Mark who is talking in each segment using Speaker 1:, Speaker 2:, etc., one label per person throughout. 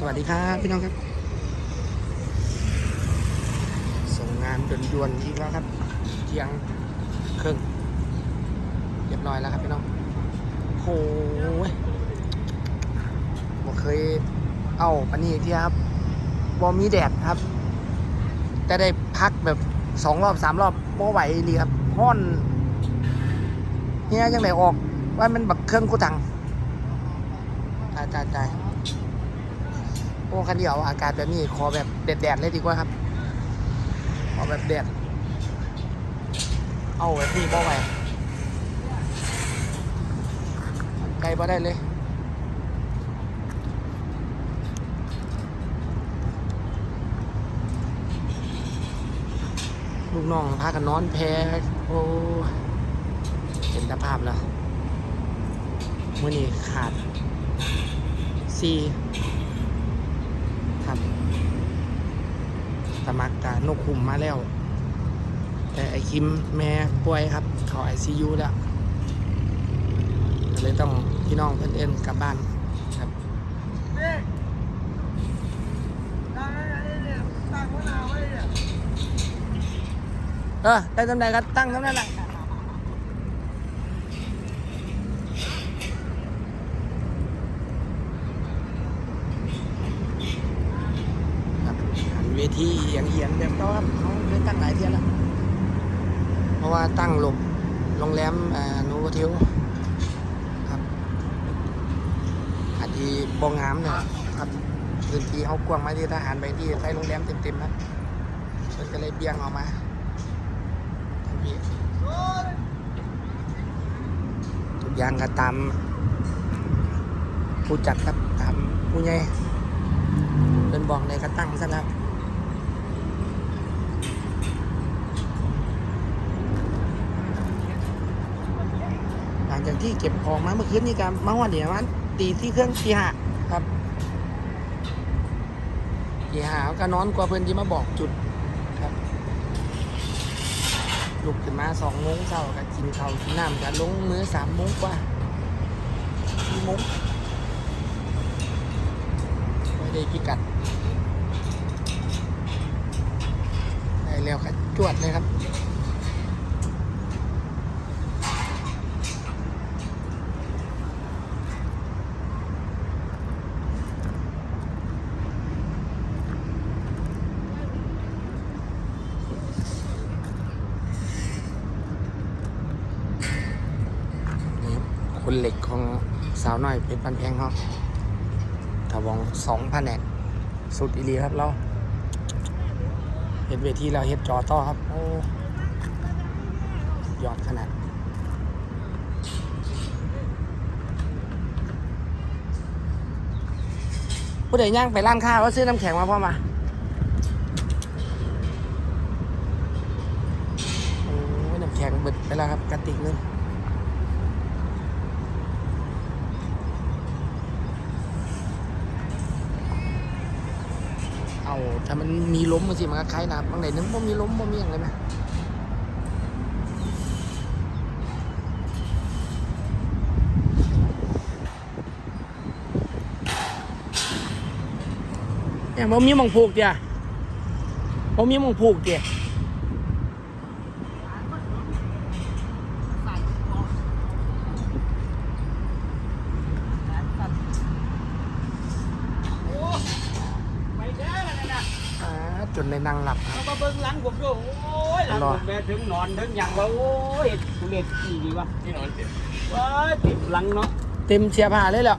Speaker 1: สวัสดีครับพี่น้องครับ ส่งงานด่วนๆอีกแล้วครับเที่ยงครึ่งเรียบร้อยแล้วครับพี่น้องโอ้ยผมเคยเอาปันนี้ที่ครับบอมีแดดครับ แต่ได้พักแบบสองรอบสามรอบบ่ไหวเลยครับห้อนเฮียยังไงออกว่ามันบักเครื่องกูตังตายตายตาย โอ้คันเดียวอากาศแบบนี้ขอแบบแดดๆเลยดีกว่าครับขอแบบแดดเอาแบบนี้บ่ไหวไกลบ่ได้เลยลูกน้องพากันนอนแพ้โอ้เห็นสภาพแล้วมื่อนี้ขาดซีครับ สมัครการนกคุมมาแล้ว แต่ไอคิมแม่ป่วยครับ เขาไอซียูแล้วก็เลยต้องพี่น้องเพื่อนเอ็นกลับบ้านครับเออได้ตำแหน่งก็ตั้งตำแหน่งแหละครับหันเว ทีเอียงเอียงแบบก็เขาเคยตั้งหลายเที่ยแล้วเพราะว่าตั้งหลบโรงแรมโนโวเทลครับอาจจะบองงามเนี่ยครับพื้นที่เขากว้างมาที่ทหารไปที่ใช้โรงแรมเต็มๆนะมันก็เลยเบี่ยงออกมาทุกอย่างก็ตามผู้จัดครับตามผู้ใหญ่เป็นบอกในกระตั้งซะแล้วหลังจาก ที่เก็บของมาเมื่อคืนนี้กันมาวันเดียวมันตีที่เครื่องตีห้าครับตีหาก็นอนกว่าเพื่อนที่มาบอกจุดครับลุกขึ้นมาสองโมงเช้าก็กินข้าวกินน้ำกันลงมือสามโมงกว่าสี่โมงไม่ได้พิกัดได้แล้วก็จวดเลยครับ นเหล็กของสาวน้อยเพชรบันแพงเขาถาวงสองแผนกสุดอีหลีครับเราเห็นเวทีเราเฮ็ดจอต่อครับโอ้ยอดขนาดผู้ใดย่างไปร้านข้าวว่าซื้อน้ำแข็งมาพ่อมาโอ้ยน้ำแข็งเบิดไปแล้วครับกระติกนึง เอา ถ้ามันมีล้มมันสิมันก็คล้ายน้ำบางไหนนึงบ่มีล้มบ่มีอย่างไรไหมเนี่ยบ่มีมังผูกเดียบ่มีมังผูกเดียอ่า จนในนั่งหลับครับ
Speaker 2: เอามาเบิ่งหลังผมด้วยโอ้ยหลังผมแม่ถึงนอนถึงหยังว่าโอ้ยทุเรศอีดีวะที่นอนเต็มว้ายติดหลังเนาะ
Speaker 1: เต็มเชียร์ผ้าเลยแหละ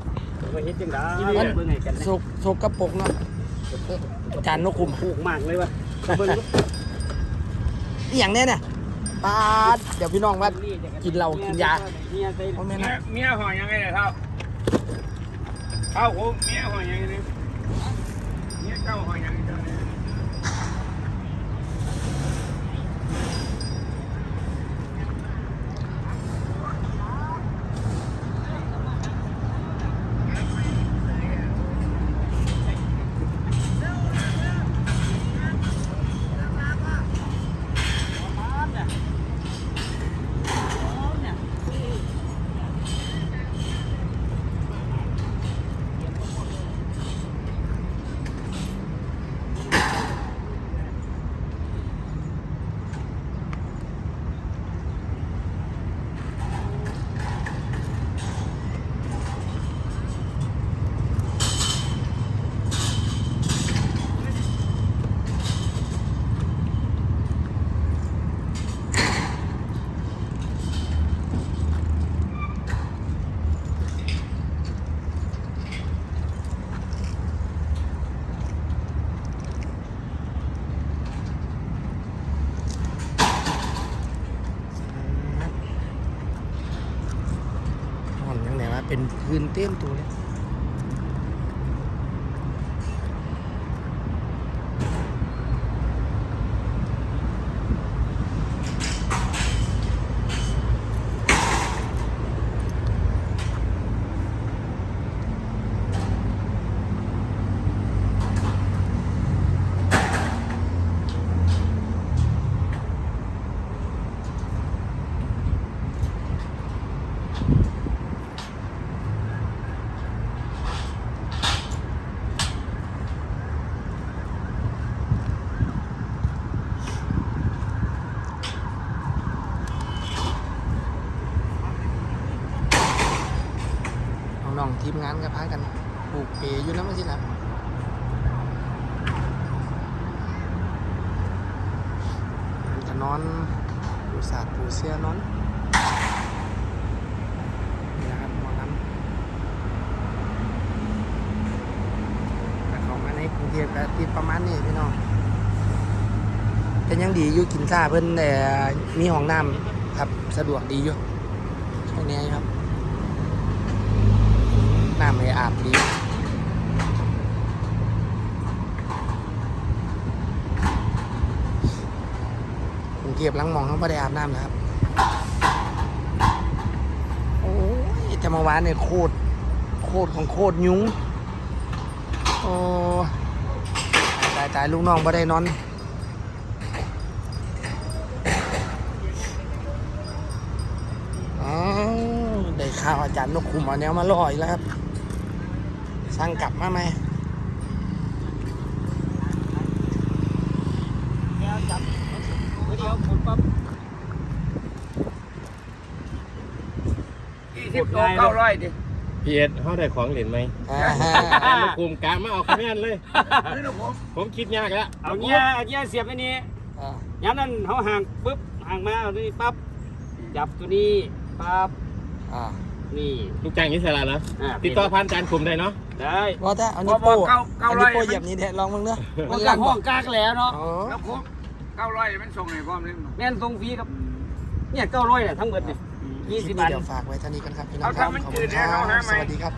Speaker 2: ไปเฮ็ดจังได๋
Speaker 1: มัน
Speaker 2: เบิ่งให้กันนะ
Speaker 1: โศกโศกกระปรกเนาะอาจารย์นกขุม
Speaker 2: ผูกมากเลยวะเบิ่ง
Speaker 1: อหย่างเนี้ยเนี่ยปาดเดี๋ยวพี่น้องว่ากินเหล้ากินยา
Speaker 2: เมียใส่
Speaker 1: โอ้แม่
Speaker 3: เมี
Speaker 1: นะ
Speaker 3: ยเมียหอยยังไงเนี่ยเท่าเท่าผมเมียหอยยังไงเนี่ยเมียเจ้าหอยยังไงเจ้าเนี่ย
Speaker 2: เเป็
Speaker 1: นพื้นเต้มตัวเลย น้องทีมงานก็พากันปลูกเปอยู่นะไม่ใช่หรอมันจะนอนปูสาดปูเสื้อนอนนี่นะครับมอน้ำแต่เขามาในกรุงเทพก็ติดประมาณนี้พี่น้องแต่ยังดีอยู่กินซ่าเพิ่นแต่มีห้องน้ำครับสะดวกดีอยู่แค่นี้ครับ น้ำให้อาบดี กรุงเทพหลังมองเขาไม่ได้อาบน้ำนะครับ โอ้ยแต่เมื่อวานเนี่ยโคตร โคตรของโคตรยุ้ง โอ้ตายตายลูกน้องไม่ได้นอนอาวได้ข่าวอาจารย์นกคุมเอาแนวมาล่ออีกแล้วครับ สร้างกลับมาไหม
Speaker 2: เดี๋ยวจับ เดี๋ยวผมปั๊บ
Speaker 3: ยี่สิบโลเก้าร้อยดิ
Speaker 4: พีเอสเขาได้ของเหรียญไหม
Speaker 1: อ่าฮะ
Speaker 4: มากลุ่มกะมาเอาคะแนนเลย
Speaker 3: นี่นะผม
Speaker 4: ผมคิดยากแล้ว
Speaker 2: เอาเงี้ยเอาเงี้ยเสียบไว้นี่
Speaker 1: อ่า
Speaker 2: ย้ำนั้นเขาห่างปุ๊บห่างมาเอาตัวนี้ปั๊บจับตัวนี้ปั๊บ
Speaker 1: อ่า
Speaker 2: นี่
Speaker 4: ลูกจ้างอิสระนะ
Speaker 2: อ่า
Speaker 4: ติดต่อผ่านจานกลุ่มได้เนาะ
Speaker 2: ได้
Speaker 1: ว่าแต่เอา
Speaker 3: บ
Speaker 1: นิ้
Speaker 3: อ
Speaker 1: ว
Speaker 3: ก
Speaker 1: โป้
Speaker 3: เก้าเก้า
Speaker 1: เอา
Speaker 3: ร้
Speaker 1: นิ้
Speaker 3: อ
Speaker 1: วยโป้เหยียบนี่เด็ดลองมึงเด้อ
Speaker 2: มั
Speaker 1: มันน
Speaker 2: กั
Speaker 1: ลั่
Speaker 2: บ
Speaker 1: น
Speaker 2: ห้
Speaker 1: บ่
Speaker 2: องกากแล้วเนาะ
Speaker 1: อ๋อ
Speaker 3: แล้วผม เก้าร้อยมันส่งในความเล่น
Speaker 2: แม่นทรงฟรีครับเนี่ยเก้าร้อยเนี่ยทั้งหมดเนี่ยยี่สิบบาท
Speaker 1: เดี๋ยวฝากไว้เท่านี้กันครับพี่น้อง
Speaker 3: เอา
Speaker 1: ครับ
Speaker 3: ทำมัน
Speaker 1: ขอบ
Speaker 3: จื
Speaker 1: คุ
Speaker 3: ด
Speaker 1: ณค
Speaker 3: เนี่ย
Speaker 1: รั
Speaker 3: เขาหา
Speaker 1: บ
Speaker 3: ให
Speaker 1: ส
Speaker 3: ม่
Speaker 1: วัสดีครับ